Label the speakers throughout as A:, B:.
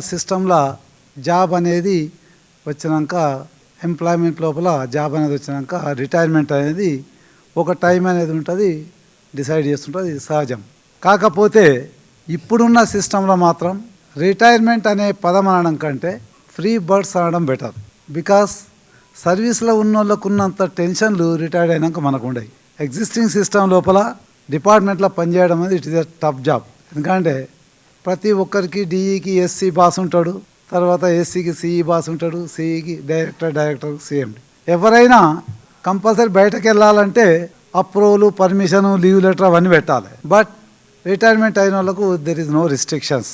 A: సిస్టంలో జాబ్ అనేది వచ్చినాక ఎంప్లాయ్మెంట్ లోపల జాబ్ అనేది వచ్చినాక రిటైర్మెంట్ అనేది ఒక టైం అనేది ఉంటుంది డిసైడ్ చేస్తుంటుంది ఇది సహజం. కాకపోతే ఇప్పుడున్న సిస్టంలో మాత్రం రిటైర్మెంట్ అనే పదం అనడం కంటే ఫ్రీ బర్డ్స్ అనడం బెటర్ బికాస్ సర్వీస్లో ఉన్న వాళ్ళకు ఉన్నంత టెన్షన్లు రిటైర్డ్ అయినాక మనకు ఉండవు ఎగ్జిస్టింగ్ సిస్టమ్ లోపల డిపార్ట్మెంట్లో పనిచేయడం అనేది it is a tough job ఎందుకంటే ప్రతి ఒక్కరికి డిఈకి ఎస్సీ బాస్ ఉంటాడు తర్వాత ఎస్సీకి సిఈ బాస్ ఉంటాడు సిఈకి డైరెక్టర్ డైరెక్టర్ సిఎండి ఎవరైనా కంపల్సరీ బయటకు వెళ్ళాలంటే అప్రూవల్ పర్మిషన్ లీవ్ లెటర్ అవన్నీ పెట్టాలి. బట్ రిటైర్మెంట్ అయిన వాళ్ళకు there is no restrictions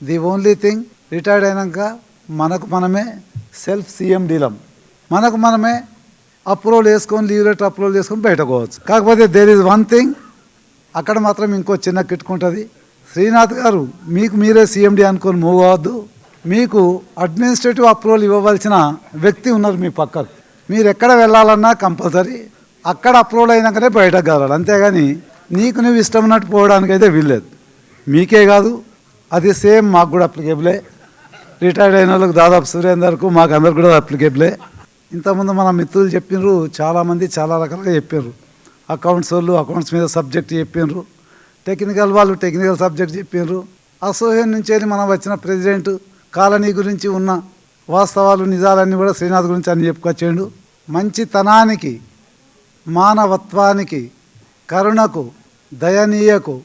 A: the only thing retired అయినాక మనకు మనమే సెల్ఫ్ సీఎం డీలం మనకు మనమే అప్రూవల్ వేసుకొని లీవ్ లెటర్ అప్రూవల్ చేసుకొని బయటకు పోవచ్చు. కాకపోతే దేర్ ఇస్ వన్ థింగ్ అక్కడ మాత్రం ఇంకో చిన్న కిట్టుకుంటుంది శ్రీనాథ్ గారు మీకు మీరే సీఎండి అనుకొని మూవ్ అవ్వద్దు. మీకు అడ్మినిస్ట్రేటివ్ అప్రూవల్ ఇవ్వవలసిన వ్యక్తి ఉన్నారు మీ పక్కకు. మీరు ఎక్కడ వెళ్ళాలన్నా కంపల్సరీ అక్కడ అప్రూవల్ అయినాకనే బయటకు కావాలి అంతేగాని నీకు నువ్వు ఇష్టం ఉన్నట్టు పోవడానికి అయితే వీల్లేదు. మీకే కాదు అది సేమ్ మాకు కూడా అప్లికేబులే రిటైర్డ్ అయిన వాళ్ళకి దాదాపు సురేందర్కు మాకు అందరికి కూడా అప్లికేబులే ఇంతకుముందు మన మిత్రులు చెప్పినారు చాలామంది చాలా రకాలుగా చెప్పారు అకౌంట్స్ వాళ్ళు అకౌంట్స్ మీద సబ్జెక్ట్ చెప్పినారు. టెక్నికల్ వాళ్ళు టెక్నికల్ సబ్జెక్ట్ చెప్పారు అసోసియేషన్ నుంచి వెళ్ళి మనం వచ్చిన ప్రెసిడెంట్ కాలనీ గురించి ఉన్న వాస్తవాలు నిజాలన్నీ కూడా శ్రీనాథ్ గురించి అని చెప్పుకొచ్చాడు. మంచితనానికి మానవత్వానికి కరుణకు దయనీయకు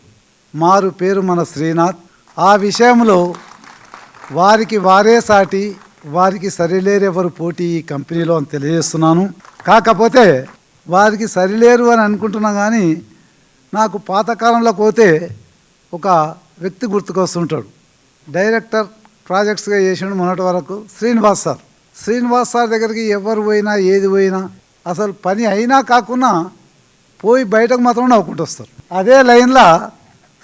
A: మారు పేరు మన శ్రీనాథ్. ఆ విషయంలో వారికి వారే సాటి వారికి సరిలేరెవరు పోటీ ఈ కంపెనీలో అని తెలియజేస్తున్నాను. కాకపోతే వారికి సరిలేరు అని అనుకుంటున్నా కానీ నాకు పాతకాలంలో పోతే ఒక వ్యక్తి గుర్తుకొస్తుంటాడు. డైరెక్టర్ ప్రాజెక్ట్స్గా చేసాడు మొన్నటి వరకు శ్రీనివాస్ సార్. శ్రీనివాస్ సార్ దగ్గరికి ఎవరు పోయినా ఏది పోయినా అసలు పని అయినా కాకున్నా పోయి బయటకు మాత్రం నవ్వుకుంటూ వస్తారు. అదే లైన్లో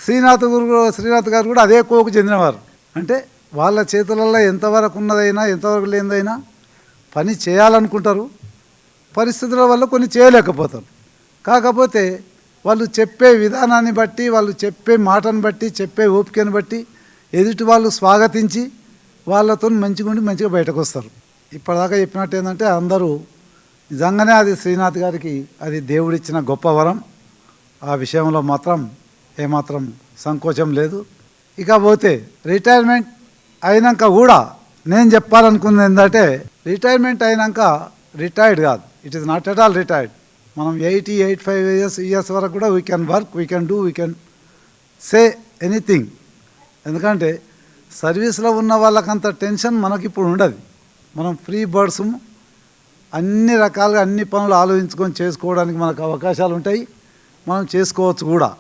A: శ్రీనాథ్ గురు శ్రీనాథ్ గారు కూడా అదే కోకు చెందినవారు. అంటే వాళ్ళ చేతులలో ఎంతవరకు ఉన్నదైనా ఎంతవరకు లేనిదైనా పని చేయాలనుకుంటారు. పరిస్థితుల వల్ల కొన్ని చేయలేకపోతారు. కాకపోతే వాళ్ళు చెప్పే విధానాన్ని బట్టి వాళ్ళు చెప్పే మాటను బట్టి చెప్పే ఓపికను బట్టి ఎదుటి వాళ్ళు స్వాగతించి వాళ్ళతో మంచిగా ఉండి మంచిగా బయటకు వస్తారు. ఇప్పటిదాకా చెప్పినట్టు ఏంటంటే అందరూ నిజంగానే అది శ్రీనాథ్ గారికి అది దేవుడిచ్చిన గొప్ప వరం. ఆ విషయంలో మాత్రం ఏమాత్రం సంకోచం లేదు. ఇక పోతే రిటైర్మెంట్ అయినాక కూడా నేను చెప్పాలనుకుంది ఏంటంటే రిటైర్మెంట్ అయినాక రిటైర్డ్ కాదు. It is not at all retired. మనం eighty eight five years years వరకు కూడా we can work we can do we can say anything ఎందుకంటే సర్వీస్లో ఉన్న వాళ్ళకంత టెన్షన్ మనకి ఇప్పుడు ఉండదు. మనం ఫ్రీ బర్డ్స్ అన్ని రకాలుగా అన్ని పనులు ఆలోచించుకొని చేసుకోవడానికి మనకు అవకాశాలు ఉంటాయి. మనం చేసుకోవచ్చు కూడా.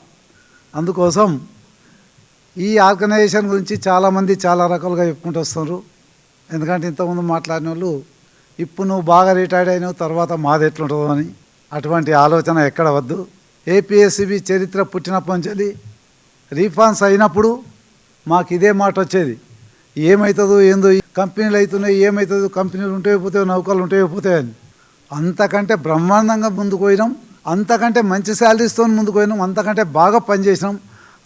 A: అందుకోసం ఈ ఆర్గనైజేషన్ గురించి చాలామంది చాలా రకాలుగా చెప్పుకుంటూ వస్తున్నారు. ఎందుకంటే ఇంతకుముందు మాట్లాడిన వాళ్ళు ఇప్పుడు నువ్వు బాగా రిటైర్డ్ అయినావు తర్వాత మాది ఎట్లుంటుందో అని. అటువంటి ఆలోచన ఎక్కడ వద్దు. ఏపీఎస్సిబి చరిత్ర పుట్టినప్పటి నుంచి రీఫాన్స్ అయినప్పుడు మాకు ఇదే మాట వచ్చేది. ఏమవుతుందో ఏందో కంపెనీలు అవుతున్నాయి ఏమవుతుందో కంపెనీలు ఉంటే పోతాయో నౌకలు ఉంటే పోతాయని అంతకంటే బ్రహ్మాండంగా ముందుకు పోయినాం. అంతకంటే మంచి శాలరీస్తో ముందుకు పోయినాం. అంతకంటే బాగా పనిచేసినాం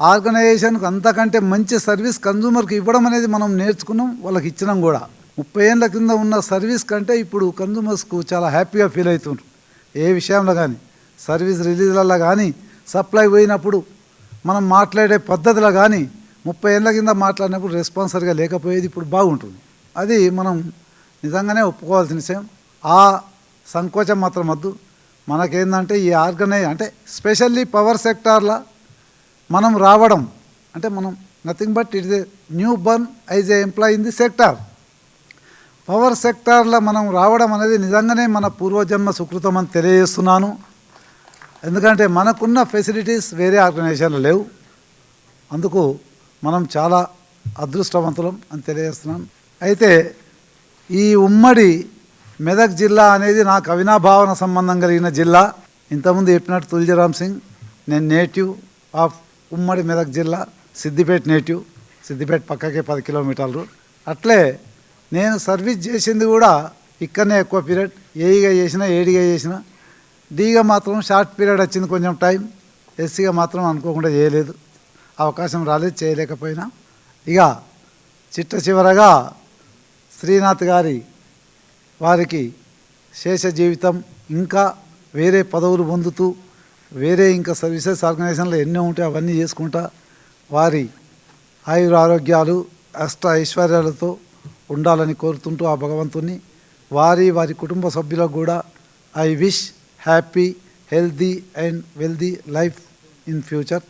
A: ఆర్గనైజేషన్కి అంతకంటే మంచి సర్వీస్ కన్జ్యూమర్కి ఇవ్వడం అనేది మనం నేర్చుకున్నాం. వాళ్ళకి ఇచ్చినాం కూడా. ముప్పై ఏళ్ళ కింద ఉన్న సర్వీస్ కంటే ఇప్పుడు కన్జ్యూమర్స్కు చాలా హ్యాపీగా ఫీల్ అవుతుండ్రు. ఏ విషయంలో కానీ సర్వీస్ రిలీజ్లలో కానీ సప్లై పోయినప్పుడు మనం మాట్లాడే పద్ధతిలో కానీ ముప్పై ఏళ్ళ కింద మాట్లాడినప్పుడు రెస్పాన్సర్గా లేకపోయేది ఇప్పుడు బాగుంటుంది. అది మనం నిజంగానే ఒప్పుకోవాల్సిన విషయం. ఆ సంకోచం మాత్రం వద్దు. మనకేందంటే ఈ ఆర్గనైజ్ అంటే స్పెషల్లీ పవర్ సెక్టార్లో మనం రావడం అంటే మనం nothing but it is a new born as a employee in the sector. Power సెక్టార్లో మనం రావడం అనేది నిజంగానే మన పూర్వజన్మ సుకృతం అని తెలియజేస్తున్నాను. ఎందుకంటే మనకున్న ఫెసిలిటీస్ వేరే ఆర్గనైజేషన్లు లేవు. అందుకు మనం చాలా అదృష్టవంతులం అని తెలియజేస్తున్నాను అయితే ఈ ఉమ్మడి మెదక్ జిల్లా అనేది నాకు అవినాభావన సంబంధం కలిగిన జిల్లా. ఇంతకుముందు చెప్పినట్టు తులజరామ్ సింగ్ నేను నేటివ్ ఆఫ్ ఉమ్మడి మెదక్ జిల్లా సిద్దిపేట నేటివ్ సిద్దిపేట పక్కకే పది కిలోమీటర్లు. అట్లే నేను సర్వీస్ చేసింది కూడా ఇక్కడనే ఎక్కువ పీరియడ్ ఏఈగా చేసిన ఏడిగా చేసిన. డీగా మాత్రం షార్ట్ పీరియడ్ వచ్చింది కొంచెం టైం. ఎస్సీగా మాత్రం అనుకోకుండా చేయలేదు. అవకాశం రాలేదు చేయలేకపోయినా. ఇక చిట్ట చివరగా శ్రీనాథ్ గారి వారికి శేష జీవితం ఇంకా వేరే పదవులు పొందుతూ వేరే ఇంకా సర్వీసెస్ ఆర్గనైజేషన్లు ఎన్నో ఉంటాయి అవన్నీ చేసుకుంటా వారి ఆయుర ఆరోగ్యాలు అష్ట ఐశ్వర్యాలతో ఉండాలని కోరుతుంటూ ఆ భగవంతుని వారి వారి కుటుంబ సభ్యులకు కూడా I wish happy healthy and wealthy life in future